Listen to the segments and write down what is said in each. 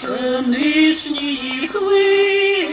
пшеничній хвилі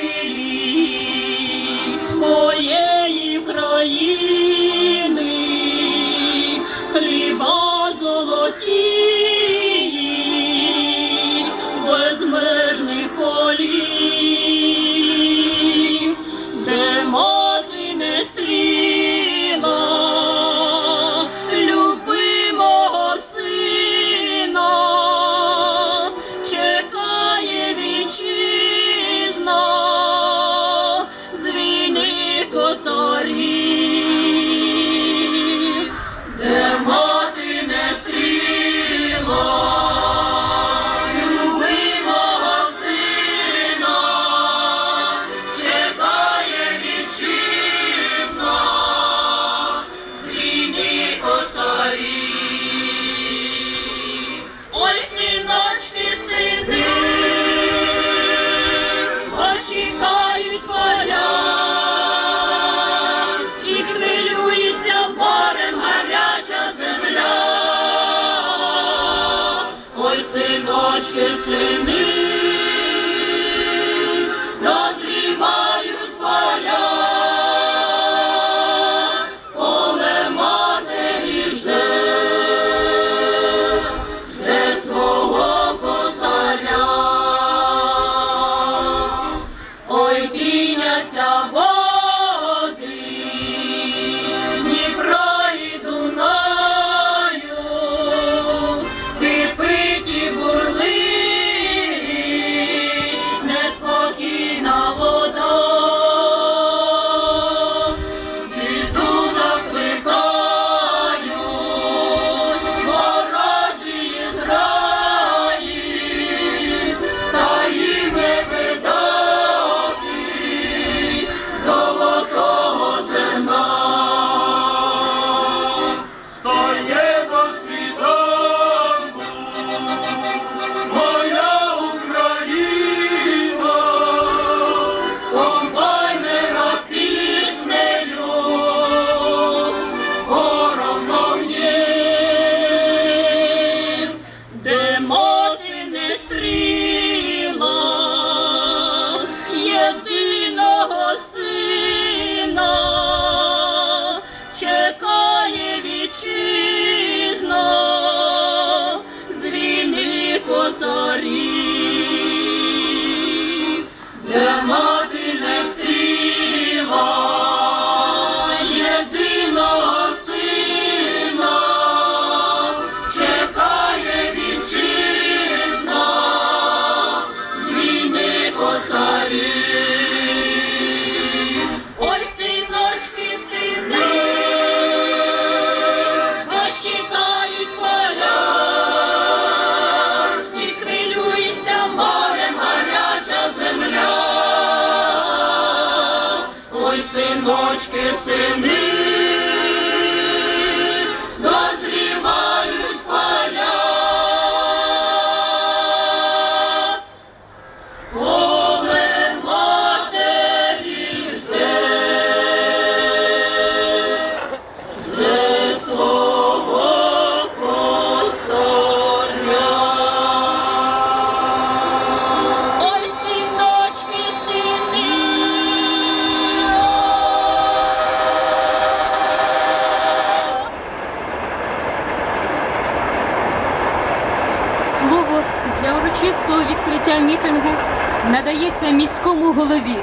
синочки, синочки, сини, урочистого відкриття мітингу надається міському голові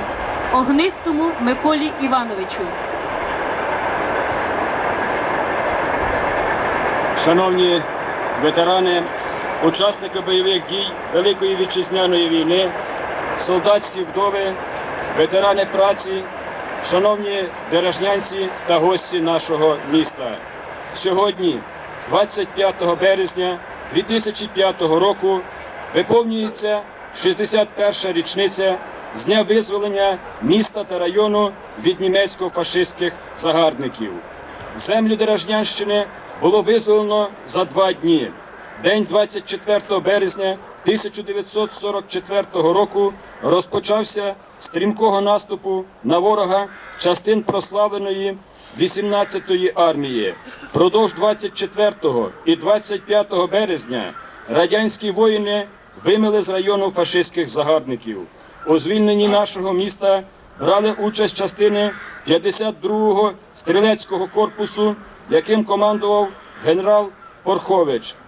Огнистому Миколі Івановичу. Шановні ветерани, учасники бойових дій Великої вітчизняної війни, солдатські вдови, ветерани праці, шановні дорожнянці та гості нашого міста. Сьогодні, 25 березня 2005 року, виповнюється 61 річниця з дня визволення міста та району від німецько-фашистських загарбників. Землю Дорожнянщини було визволено за два дні. День 24 березня 1944 року розпочався стрімкого наступу на ворога частин прославленої 18-ї армії. Продовж 24 і 25 березня радянські воїни вимили з району фашистських загарбників. У звільненні нашого міста брали участь частини 52-го стрілецького корпусу, яким командував генерал Порхович.